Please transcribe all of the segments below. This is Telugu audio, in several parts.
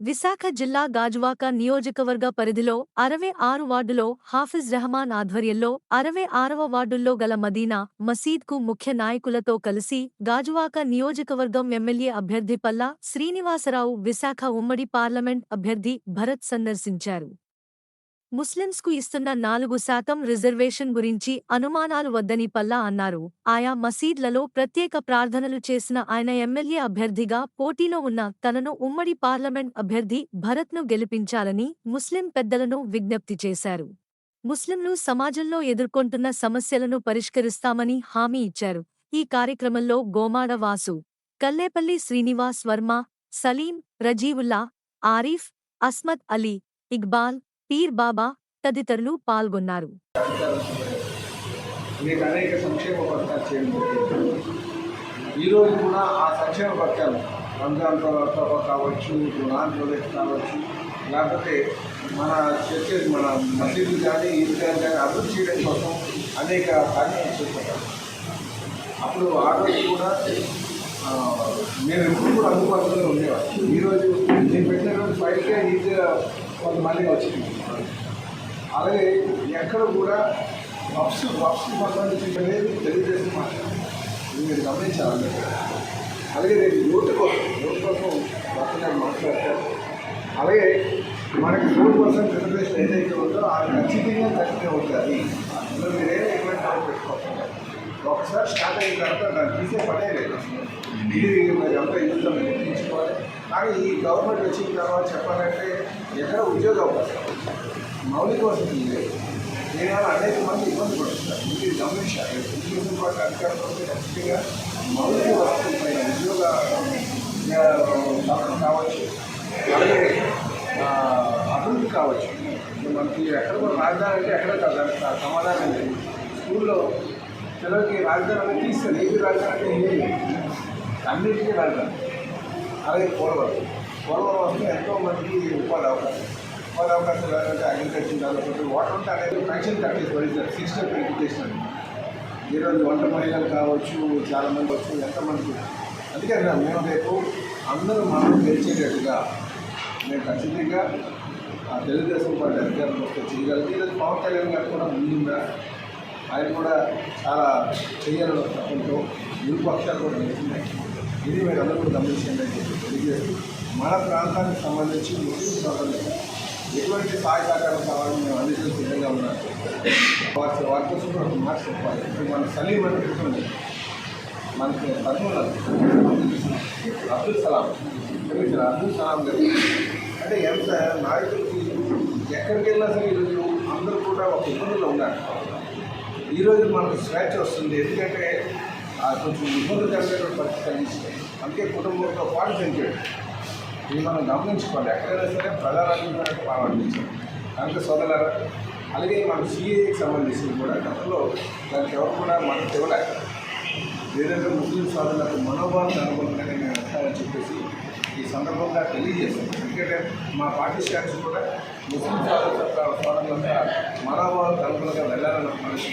విశాఖ జిల్లా గాజువాక నియోజకవర్గ పరిధిలో అరవై ఆరు వార్డులో హాఫిజ్ రెహమాన్ ఆధ్వర్యంలో అరవై ఆరవ వార్డుల్లో గల మదీనా మసీద్కు ముఖ్య నాయకులతో కలిసి గాజువాక నియోజకవర్గం ఎమ్మెల్యే అభ్యర్థి పల్లా శ్రీనివాసరావు విశాఖ ఉమ్మడి పార్లమెంట్ అభ్యర్థి భరత్ సందర్శించారు. ముస్లింస్కు ఇస్తున్న నాలుగు శాతం రిజర్వేషన్ గురించి అనుమానాలు వద్దని పల్లా అన్నారు. ఆయా మసీద్లలో ప్రత్యేక ప్రార్థనలు చేసిన ఆయన ఎమ్మెల్యే అభ్యర్థిగా పోటీలో ఉన్న తనను ఉమ్మడి పార్లమెంట్ అభ్యర్థి భరత్ను గెలిపించాలని ముస్లిం పెద్దలను విజ్ఞప్తి చేశారు. ముస్లింలు సమాజంలో ఎదుర్కొంటున్న సమస్యలను పరిష్కరిస్తామని హామీ ఇచ్చారు. ఈ కార్యక్రమంలో గోమాడ వాసు కల్లేపల్లి శ్రీనివాస్ వర్మ సలీం రజీవుల్లా ఆరిఫ్ అస్మత్ అలీ ఇక్బాల్ పీర్ బాబా తదితరులు పాల్గొన్నారు. మీకు అనేక సంక్షేమ పథకాలు చేయడం ఈరోజు కూడా ఆ సంక్షేమ పథకాలు రంజాన్ తర్వాత కావచ్చు నాన్ ప్రొజెక్ట్ కావచ్చు లేకపోతే మన చర్చెస్ మన మసీదు కానీ ఈద్గా కానీ అభివృద్ధి చేయడం కోసం అనేక కార్యక్రమాలు చేపట్టారు. అప్పుడు ఆ రోజు కూడా మేము ఎప్పుడు కూడా అందుబాటులో ఉండేవాళ్ళం. ఈరోజు నేను పెట్టిన రోజు ఫైల్కే ఈజీగా కొంతమంది వచ్చింది. అలాగే ఎక్కడ కూడా వప్స్ వప్స్ సంబంధించినది తెలుగుదేశం మాట్లాడాలి ఇది మీరు గమనించాలి అలాగే రేపు యువత కోసం యువత కోసం వస్తున్నారు మాట్లాడతారు అలాగే మనకి ఫోర్ పర్సెంట్ రిజర్వేషన్ ఏదైతే ఉందో ఆ ఖచ్చితంగా ఖచ్చితంగా ఉంటుంది అందులో మీరు మీరేం ఎటువంటి డౌట్ పెట్టుకోవాలి ఒకసారి స్టార్ట్ అయిన తర్వాత దాన్ని తీసే పనే లేదు. ఇది మరి అంతా యుద్ధం తీసుకోవాలి కానీ ఈ గవర్నమెంట్ వచ్చిన తర్వాత చెప్పాలంటే ఎక్కడ ఉద్యోగ అవకాశం మౌలిక వసతులు లేవు దీనివల్ల అనేక మంది ఇబ్బంది పడుతున్నారు ఇది గమనించారు తెలుగుదేశం పాటు అధికారులతో ఖచ్చితంగా మౌలిక వసతుల ఉద్యోగ ఆ, కావచ్చు అలాగే అభివృద్ధి కావచ్చు మనకి ఎక్కడ కూడా రాజధాని అంటే ఎక్కడ కాదు సమాధానం లేదు స్కూల్లో పిల్లలకి రాజధాని అనేది తీస్తారు ఏది రాజధాని అంటే ఏమీ అన్నిటికీ రాజధాని. అలాగే పూర్వం పూర్వం వస్తే ఎంతో మందికి ఉపాధి అవకాశం. ఉపాధి అవకాశం లేదంటే అగ్రికల్చర్ డెవలప్మెంట్ వాటర్ ఉంటే అనేది పెన్షన్ కట్టేసి పడిస్తారు సిక్స్ స్టెప్ ఎడ్యుకేషన్ ఈరోజు వంట మహిళలు కావచ్చు చాలామంది వచ్చు ఎంతమంది. అందుకే అన్నా మేము రేపు అందరూ మనం గెలిచేటట్టుగా మేము ఖచ్చితంగా ఆ తెలుగుదేశం పార్టీ అధికారంలో వస్తే చేయగలిగి ఈరోజు పవన్ కళ్యాణ్ గారు కూడా ముందుందా? ఆయన కూడా చాలా చేయాలని తప్పంతో ఇరుపక్షాలు కూడా నిలిచినాయి ఇది మీరు అందరూ కూడా గమనించండి అని చెప్పి తెలియజేస్తూ మన ప్రాంతానికి సంబంధించి ముస్లిం సంబంధించి ఎటువంటి సహాయ సహకారం కావాలని మేము అందించడం సిద్ధంగా ఉన్నాం. వారి వారి కోసం ఒక మాట చెప్పాలి. ఇప్పుడు మన సలీం అని ఉంటుంది మనకి పద్మూల అబ్దుల్ సలాం. క్షమించారు అబ్దుల్ సలాం గారు. అంటే ఎంత నాయకులకి ఎక్కడికి వెళ్ళినా సరే ఈరోజు అందరూ కూడా ఒక ఇబ్బందుల్లో ఉన్నారు. ఈరోజు మనకు స్వేచ్ఛ వస్తుంది. ఎందుకంటే ఆ కొంచెం ఇబ్బందికరమైన పరిస్థితి కలిగిస్తాయి అందుకే కుటుంబంతో పాటు పెంచాడు ఇది మనం గమనించుకోవాలి. ఎక్కడైనా సరే ప్రధానమైన ప్రారంభించాలి కనుక సోదరులారా అలాగే మన సిఏకి సంబంధించి కూడా గతంలో దానికి ఎవరు కూడా మనకు ఇవ్వలేక ఏదైతే ముస్లిం సోదరులకు మనోభావం అనుగుణంగానే మేము వెళ్తామని చెప్పేసి ఈ సందర్భంగా తెలియజేస్తాం ఎందుకంటే మా పార్టీ స్టాండ్స్ కూడా ముస్లిం సోదరుల సోదరులంతా మనోభావాలకు అనుగుణంగా వెళ్ళాలన్న మనసు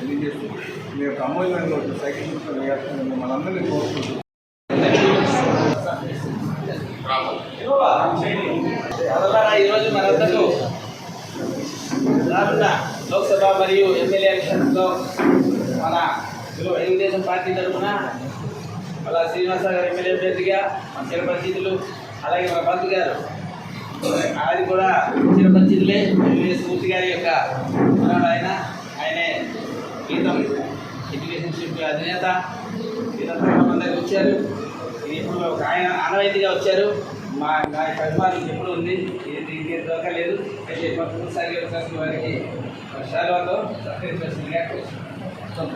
తెలియజేస్తూ మీ యొక్క అమూల్యమైన సైకిల్ మనందరినీ కోరుకుంటూ ఈరోజు మనందరూ రానున్న లోక్సభ మరియు ఎమ్మెల్యే ఎలక్షన్స్లో మన తెలుగుదేశం పార్టీ తరఫున అలా శ్రీనివాస గారు ఎమ్మెల్యే అభ్యర్థిగా మన చిరపరిచితులు అలాగే మన బంధు గారు. అది కూడా చిరపరిచితులే ఎమ్మెల్యే స్ఫూర్తి గారి యొక్క ఆయన. ఆయనే గీతం ఎడ్యుకేషన్ షిప్ అధినేత. వీళ్ళంతా మన వచ్చారు. ఇప్పుడు ఒక ఆయన ఆనవాయితీగా వచ్చారు. మా నా యొక్క అభిమానం ఎప్పుడు ఉంది. దీనికి దొరకలేదు. అయితే మొదటిసారి అవకాశం వారికి శాలువాతో సత్కరించాల్సిందిగా सब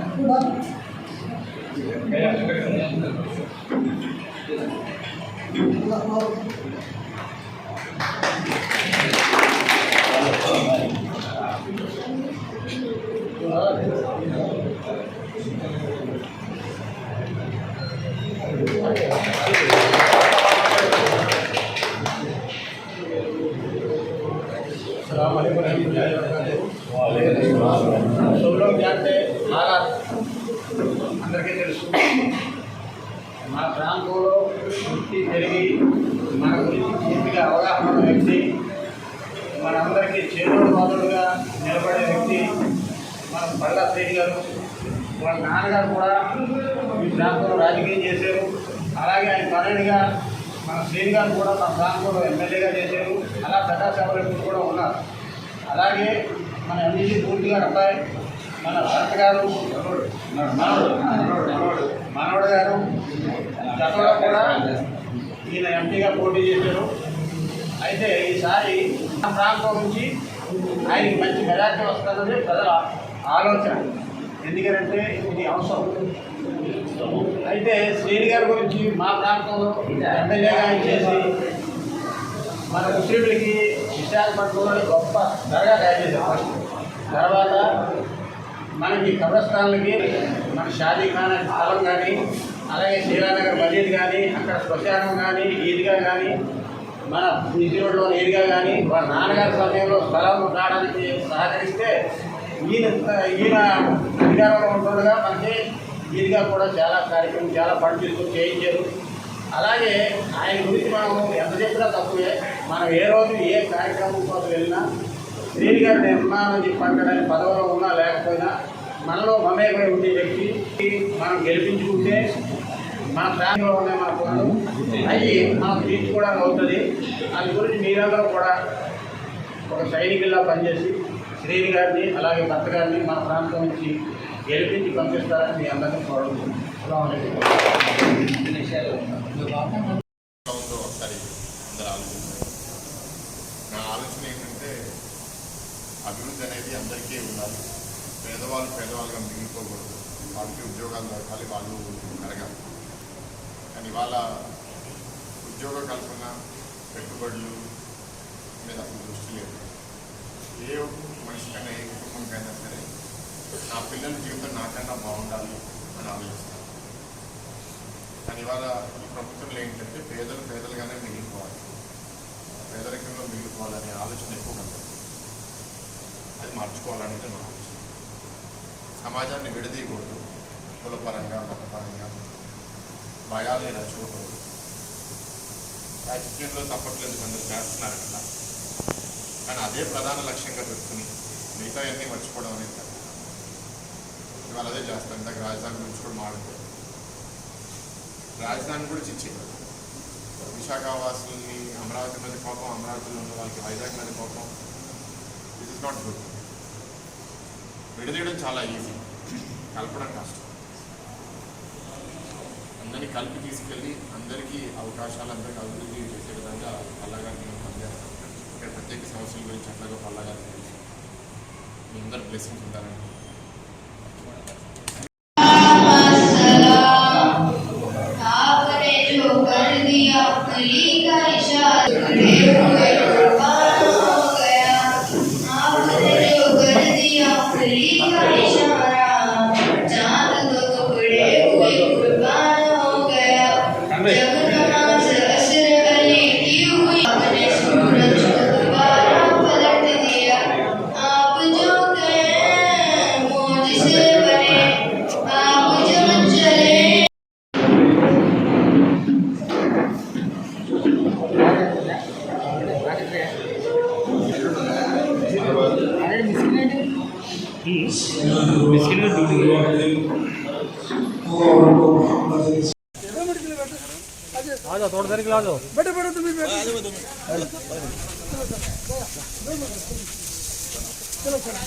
శుభ్రం చేస్తే బాగా అందరికీ తెలుసు మా ప్రాంతంలో వృత్తి జరిగి మన గురించి పూర్తిగా అవగాహన ఉన్న వ్యక్తి మనందరికీ చేదోడు బాధుడుగా నిలబడే వ్యక్తి మన బళ్ళ శ్రేణి గారు వాళ్ళ నాన్నగారు కూడా ఈ ప్రాంతంలో రాజకీయం చేశారు అలాగే ఆయన తనయుడిగా మన శ్రేణి గారు కూడా మన ప్రాంతంలో ఎమ్మెల్యేగా చేశారు అలా ప్రజాసేవలు కూడా ఉన్నారు అలాగే మన ఎంఈసీ పూర్తి గారు అబ్బాయి మన భరత్ గారు మనవడు మనవడు గారు గతంలో కూడా ఈయన ఎంపీగా పోటీ చేశారు. అయితే ఈసారి ప్రాంతం నుంచి ఆయనకి మంచి మెజార్టీ వస్తుందని ప్రజల ఆలోచన. ఎందుకంటే ఇది అవసరం. అయితే శ్రీని గారి గురించి మా ప్రాంతంలో ఎమ్మెల్యేగా ఆయన చేసి మన ముస్లింలకి విశాఖపట్నంలో గొప్ప దర్గా తయారు చేశారు తర్వాత మనకి కబ్రస్థాన్లకి మన షాదీ ఖాన్ స్థలం కానీ అలాగే శ్రీరానగర్ మజీద్ కానీ అక్కడ శ్మశానం కానీ ఈద్గా కానీ మన నిజోడ్లో ఈద్గా కానీ వాళ్ళ నాన్నగారి సమయంలో స్థలం రావడానికి సహకరిస్తే ఈయన ఈయన అధికారంలో ఉంటుండగా మనకి ఈద్గా కూడా చాలా కార్యక్రమం చాలా పనులు చేయించారు. అలాగే ఆయన గురించి మనం ఎంత చెప్పినా తక్కువే. మనం ఏ రోజు ఏ కార్యక్రమం కోసం వెళ్ళినా శ్రీని గారి నిర్మాణం చెప్పడానికి పదవిలో ఉన్నా లేకపోయినా మనలో మమేకమై ఉండే వ్యక్తి. మనం గెలిపించుకుంటే మన ప్రాంతంలో ఉన్నాయి మన పనులు అవి మనం తీర్చుకోవడానికి అవుతుంది. దాని గురించి మీరందరూ కూడా ఒక సైనికుల్లా పనిచేసి శ్రీని గారిని అలాగే భర్త గారిని మన ప్రాంతం నుంచి గెలిపించి పంపిస్తారని మీ అందరినీ కోరుకుంటున్నాను. ఒకసారి అందరు ఆలోచించారు నా ఆలోచన ఏంటంటే అభివృద్ధి అనేది అందరికీ ఉండాలి పేదవాళ్ళు పేదవాళ్ళుగా మిగిలిపోకూడదు వాళ్ళకి ఉద్యోగాలు దొరకాలి వాళ్ళు పెరగాలి కానీ వాళ్ళ ఉద్యోగ కల్పన పెట్టుబడులు మీద అసలు దృష్టి లేదు ఏ మనిషికైనా ఏ కుటుంబంకైనా సరే నా పిల్లల జీవితం నాకన్నా బాగుండాలి అని ఆలోచిస్తాను. కానీ ఇవాళ ఈ ప్రభుత్వంలో ఏంటంటే పేదలు పేదలుగానే మిగిలిపోవాలి. పేదరికంలో మిగిలిపోవాలనే ఆలోచన ఎక్కువ ఉంటుంది. అది మార్చుకోవాలనేది నా ఆలోచన. సమాజాన్ని విడదీయకూడదు. కులపరంగా మతపరంగా భయాల్ని రచ్చుకోకూడదు రాజకీయంలో తప్పట్లేదు కొందరు చేస్తున్నారు కదా. కానీ అదే ప్రధాన లక్ష్యంగా పెట్టుకుని మిగతా అన్నీ మర్చిపోవడం అనేది ఇవాళ అదే చేస్తాను ఇందాక రాజధాని గురించి కూడా మాట్లాడుతాను రాజధాని కూడా చిచ్చి విశాఖ వాసుల్ని అమరావతి మీద కోపం అమరావతిలో ఉన్న వాళ్ళకి వైజాగ్ మీద కోపం. దిస్ ఇస్ నాట్ గుడ్ విడదీయడం చాలా ఈజీ కలపడం కష్టం. అందరినీ కలిపి తీసుకెళ్ళి అందరికీ అవకాశాలు అందరికీ అభివృద్ధి చేసే విధంగా పల్లగారికి మేము పనిచేస్తాం ఇక్కడ ప్రత్యేక సమస్యల గురించి అట్లాగే పల్లగారికి తెలుసు. మీ అందరు బ్లెస్సింగ్స్ ఉండాలండి. आ जाओ थोड़ी देर के ला जाओ बैठो बैठो तुम बैठो चलो चलो